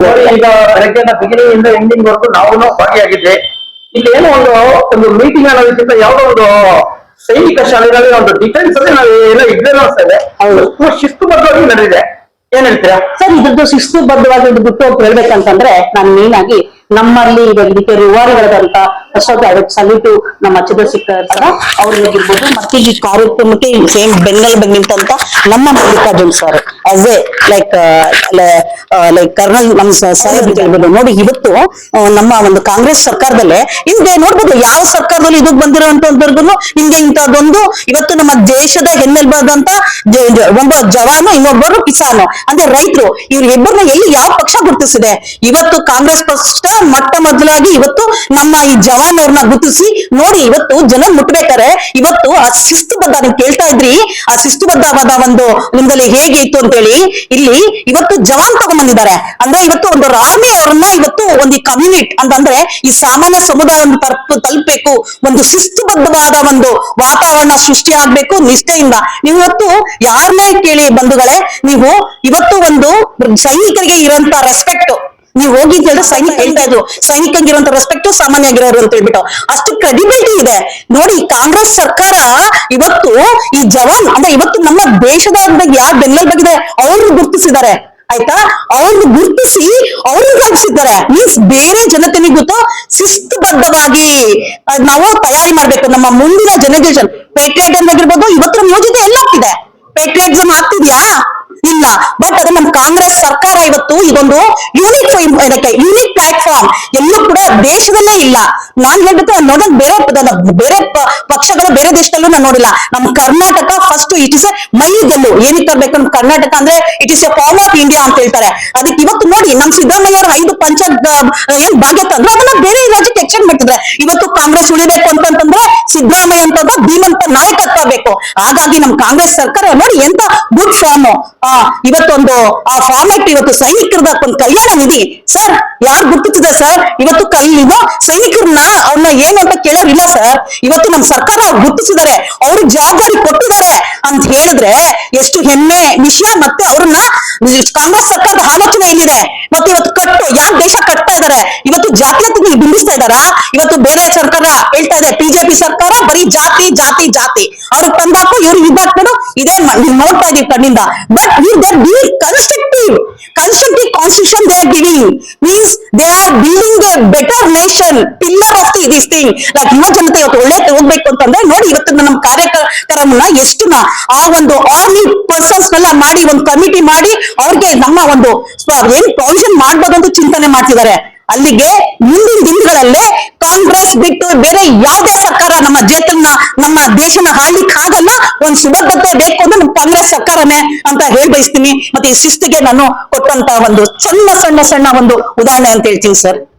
ನೋಡಿ ಈಗ ಬೆಳಗ್ಗೆಯಿಂದ ಬಿಗಿನಿಂಗ್ ಇಂದ ಎಂಡಿಂಗ್ ವರೆಗೂ ನಾವು ಭಾಗಿಯಾಗಿದ್ದೆ ಇಲ್ಲಿ ಏನೋ ಒಂದು ಒಂದು ಮೀಟಿಂಗ್ ಅನ್ನೋದಕ್ಕಿಂತ ಯಾವುದೋ ಒಂದು ಸೈನಿಕ ಶಾಲೆಗಳಲ್ಲಿ ಒಂದು ಡಿಫೆನ್ಸ್ ಅಲ್ಲಿ ನಾವು ಏನೋ ಇದ್ದೇ. ಅನ್ಸ್ತದೆ ಹೌದು. ಶಿಸ್ತು ಬದ್ಧವಾಗಿ ನಡೆದಿದೆ. ಏನ್ ಹೇಳ್ತೀರಾ? ಸರ್ ಇದ್ರದ್ದು ಶಿಸ್ತುಬದ್ಧವಾಗಿ ಒಂದು ಬಿಟ್ಟು ಹೇಳ್ಬೇಕಂತಂದ್ರೆ ನಾನು ಮೇನ್ ಆಗಿ ನಮ್ಮಲ್ಲಿ ಇದಕ್ಕೆ ರಿವಾರ್ಡ್ಗಳಾದಂತ ಅಶೋಕ್ ಅದಕ್ಕೆ ಸಲ್ಯೂಟು ನಮ್ಮ ಚಂದ್ರಶೇಖರ್ ಸರ್ ಅವ್ರಿಗಿರ್ಬೋದು ಮತ್ತೆ ಈ ಕಾರ್ಯಕ್ರಮಕ್ಕೆ ಸೇಮ್ ಬೆನ್ನಲ್ಲಿ ಬಂದಿರ್ತಂತ ನಮ್ಮ Mallikarjun sir as a like like colonel ನಮ್ಮ ಸಾಹೇಬ್ ಹೇಳ್ಬೋದು ನೋಡಿ ಇವತ್ತು ನಮ್ಮ ಒಂದು ಕಾಂಗ್ರೆಸ್ ಸರ್ಕಾರದಲ್ಲೇ ಹಿಂದೆ ನೋಡ್ಬೋದು ಯಾವ ಸರ್ಕಾರದಲ್ಲಿ ಇದಕ್ ಬಂದಿರೋಂತವ್ರಿಗೂ ಹಿಂಗೆ ಇಂಥದ್ದೊಂದು ಇವತ್ತು ನಮ್ಮ ದೇಶದ ಹೆಮ್ಮೆಲ್ಬಾದಂತ ಒಬ್ಬ ಜವಾನ ಇನ್ನೊಬ್ಬರು ಕಿಸಾನ್. ಅಂದ್ರೆ ರೈತರು ಇವ್ರ ಇಬ್ಬರನ್ನ ಎಲ್ಲಿ ಯಾವ ಪಕ್ಷ ಗುರುತಿಸಿದೆ? ಇವತ್ತು ಕಾಂಗ್ರೆಸ್ ಪಕ್ಷ ಮೊಟ್ಟ ಮೊದಲಾಗಿ ಇವತ್ತು ನಮ್ಮ ಈ ಜವಾನ್ ಅವ್ರನ್ನ ಗುರುತಿಸಿ ನೋಡಿ ಇವತ್ತು ಜನ ಮುಟ್ಬೇಕಾರೆ ಇವತ್ತು ಆ ಶಿಸ್ತುಬದ್ಧ ನೀವು ಕೇಳ್ತಾ ಇದ್ರಿ. ಆ ಶಿಸ್ತುಬದ್ಧವಾದ ಒಂದು ನಿಮ್ದಲ್ಲಿ ಹೇಗೆ ಇತ್ತು ಅಂತೇಳಿ ಇಲ್ಲಿ ಇವತ್ತು ಜವಾನ್ ತಗೊಂಡ್ಬಂದಿದ್ದಾರೆ ಅಂದ್ರೆ ಇವತ್ತು ಒಂದು ಆರ್ಮಿ ಅವ್ರನ್ನ ಇವತ್ತು ಒಂದು ಕಮ್ಯುನಿಟಿ ಅಂತಂದ್ರೆ ಈ ಸಾಮಾನ್ಯ ಸಮುದಾಯವನ್ನು ತಲುಪ ತಲುಪಬೇಕು. ಒಂದು ಶಿಸ್ತುಬದ್ಧವಾದ ಒಂದು ವಾತಾವರಣ ಸೃಷ್ಟಿ ಆಗ್ಬೇಕು ನಿಷ್ಠೆಯಿಂದ. ನೀವು ಇವತ್ತು ಯಾರನ್ನೇ ಕೇಳಿ ಬಂಧುಗಳೇ, ನೀವು ಇವತ್ತು ಒಂದು ಸೈನಿಕರಿಗೆ ಇರುವಂತ ರೆಸ್ಪೆಕ್ಟ್ ನೀವು ಹೋಗಿ ಅಂತ ಸೈನಿಕ ಹೇಳ್ತಾ ಇದ್ರು. ಸೈನಿಕಂಗೆ ಇರುವಂತ ರೆಸ್ಪೆಕ್ಟ್ ಸಾಮಾನ್ಯ ಆಗಿರೋರು ಅಂತ ಹೇಳ್ಬಿಟ್ಟು. ಅಷ್ಟು ಕ್ರೆಡಿಬಿಲಿಟಿ ಇದೆ. ನೋಡಿ, ಕಾಂಗ್ರೆಸ್ ಸರ್ಕಾರ ಇವತ್ತು ಈ ಜವಾನ್, ಅಂದ್ರೆ ಇವತ್ತು ನಮ್ಮ ದೇಶದ ಯಾರು ಬಗ್ಗೆ ಅವ್ರು ಗುರುತಿಸಿದ್ದಾರೆ. ಆಯ್ತಾ? ಅವ್ರನ್ನ ಗುರುತಿಸಿ ಅವ್ರನ್ನ ಹಾಕ್ಸಿದ್ದಾರೆ ಮೀನ್ಸ್ ಬೇರೆ ಜನತೆನಿ ಗೊತ್ತು? ಶಿಸ್ತುಬದ್ಧವಾಗಿ ನಾವು ತಯಾರಿ ಮಾಡ್ಬೇಕು. ನಮ್ಮ ಮುಂದಿನ ಜನರೇಷನ್ ಪೇಟ್ರಿಯಾಟಿಸಮ್ ಆಗಿರ್ಬೋದು ಇವತ್ತರ ಮೋಜಿತ ಎಲ್ಲ ಆಗ್ತಿದೆ. ಪೇಟ್ರಿಯಾಟಿಸಮ್ ಆಗ್ತಿದ್ಯಾ? ಬಟ್ ಅದು ನಮ್ಮ ಕಾಂಗ್ರೆಸ್ ಸರ್ಕಾರ ಇವತ್ತು ಇದೊಂದು ಯೂನಿಕ್ ಇದಕ್ಕೆ ಯೂನಿಕ್ ಪ್ಲಾಟ್ಫಾರ್ಮ್ ಎಲ್ಲೂ ಕೂಡ ದೇಶದಲ್ಲೇ ಇಲ್ಲ. ನಾನ್ ಹೇಳ್ಬೇಕು ನೋಡೋದು ಬೇರೆ ಬೇರೆ ಪಕ್ಷಗಳು ಬೇರೆ ದೇಶದಲ್ಲೂ ನಾನು ನೋಡಿಲ್ಲ. ನಮ್ಮ Karnataka first it is a ಮೈಲಿಗಲ್ಲು. ಏನಕ್ಕೆ ತರಬೇಕು ನಮ್ಮ ಕರ್ನಾಟಕ ಅಂದ್ರೆ it is a farm of India ಅಂತ ಹೇಳ್ತಾರೆ. ಅದಕ್ಕೆ ಇವತ್ತು ನೋಡಿ ನಮ್ ಸಿದ್ದರಾಮಯ್ಯ ಅವರು ಐದು ಪಂಚ ಏನ್ ಭಾಗ್ಯ ತಂದ್ರು ಅದನ್ನ ಬೇರೆ ರಾಜ್ಯಕ್ಕೆ ಎಕ್ಸ್ಟೆಂಡ್ ಮಾಡ್ತಿದ್ರೆ ಇವತ್ತು ಕಾಂಗ್ರೆಸ್ ಉಳಿಬೇಕು ನಾಯಕತ್ವ ಬೇಕು ಹಾಗಾಗಿ ನಮ್ ಕಾಂಗ್ರೆಸ್ ಸರ್ಕಾರ ನೋಡಿ ಎಂತ ಗುಡ್ ಫಾರ್ಮ್ ಆ, ಇವತ್ತೊಂದು, ಆ ಫಾರ್ಮೆಟ್ ಇವತ್ತು ಸೈನಿಕರದ ಒಂದು ಕಲ್ಯಾಣ ನಿಧಿ. ಸರ್, ಯಾರು ಗುರುತಿಸಿದೆ ಸರ್? ಇವತ್ತು ಕೈ ಇದು ಸೈನಿಕರನ್ನ ಅವ್ರನ್ನ ಏನು ಅಂತ ಕೇಳೋರಿಲ್ಲ ಸರ್. ಇವತ್ತು ನಮ್ ಸರ್ಕಾರ ಗುರುತಿಸಿದ್ದಾರೆ. ಅವ್ರಿಗೆ ಜವಾಬ್ದಾರಿ ಕೊಟ್ಟಿದ್ದಾರೆ ಅಂತ ಹೇಳಿದ್ರೆ ಎಷ್ಟು ಹೆಮ್ಮೆ ವಿಷಯ ಮತ್ತೆ ಅವ್ರನ್ನ ಕಾಂಗ್ರೆಸ್ ಸರ್ಕಾರದ ಆಲೋಚನೆ ಏನಿದೆ ಮತ್ತೆ ಇವತ್ತು ಕಟ್ಟು ಯಾಕೆ ದೇಶ ಕಟ್ತಾ ಇದಾರೆ? ಇವತ್ತು ಜಾತೀಯತೆಗೆ ಬಿಂಬಿಸ್ತಾ ಇದಾರ? ಇವತ್ತು ಬೇರೆ ಸರ್ಕಾರ ಹೇಳ್ತಾ ಇದೆ, ಬಿಜೆಪಿ ಸರ್ಕಾರ ಬರೀ ಜಾತಿ ಜಾತಿ ಜಾತಿ. ಅವ್ರು ತಂದಾಕು, ಇವ್ರು ಇದ್ದಾಕ್ಬಿಡು ಇದೇ ನೋಡ್ತಾ ಇದೀವಿ ಕಣ್ಣಿಂದ. But they be constructive constructive constitution they are giving means they are building a better nation pillar of the this thing like ಯುವ ಜನತೆ ಇವತ್ತು ಒಳ್ಳೆ ಹೋಗ್ಬೇಕು ಅಂತಂದ್ರೆ, ನೋಡಿ ಇವತ್ತು ನಮ್ಮ ಕಾರ್ಯಕ್ರಮನ ಎಷ್ಟು ಆ ಒಂದು ಆರ್ಮಿ ಪರ್ಸನ್ಸ್ ನೆಲ್ಲ ಮಾಡಿ, ಒಂದು ಕಮಿಟಿ ಮಾಡಿ, ಅವ್ರಿಗೆ ನಮ್ಮ ಒಂದು ಏನ್ ಪ್ರಾವಿಷನ್ ಅಂತ ಚಿಂತನೆ ಮಾಡ್ತಿದ್ದಾರೆ. ಅಲ್ಲಿಗೆ ಮುಂದಿನ ದಿನಗಳಲ್ಲೇ ಕಾಂಗ್ರೆಸ್ ಬಿಟ್ಟು ಬೇರೆ ಯಾವುದೇ ಸರ್ಕಾರ ನಮ್ಮ ಜೇತನ್ನ ನಮ್ಮ ದೇಶನ ಆಳ್ಲಿಕ್ಕೆ ಆಗಲ್ಲ ಒಂದ್ ಸುಭದ್ರತೆ ಬೇಕು ಅಂದ್ರೆ ನಮ್ಮ ಕಾಂಗ್ರೆಸ್ ಸರ್ಕಾರನೇ ಅಂತ ಹೇಳಿ ಬಯಸ್ತೀನಿ. ಮತ್ತೆ ಈ ಶಿಸ್ತಿಗೆ ನಾನು ಕೊಟ್ಟಂತ ಒಂದು ಸಣ್ಣ ಸಣ್ಣ ಸಣ್ಣ ಒಂದು ಉದಾಹರಣೆ ಅಂತ ಹೇಳ್ತೀನಿ ಸರ್.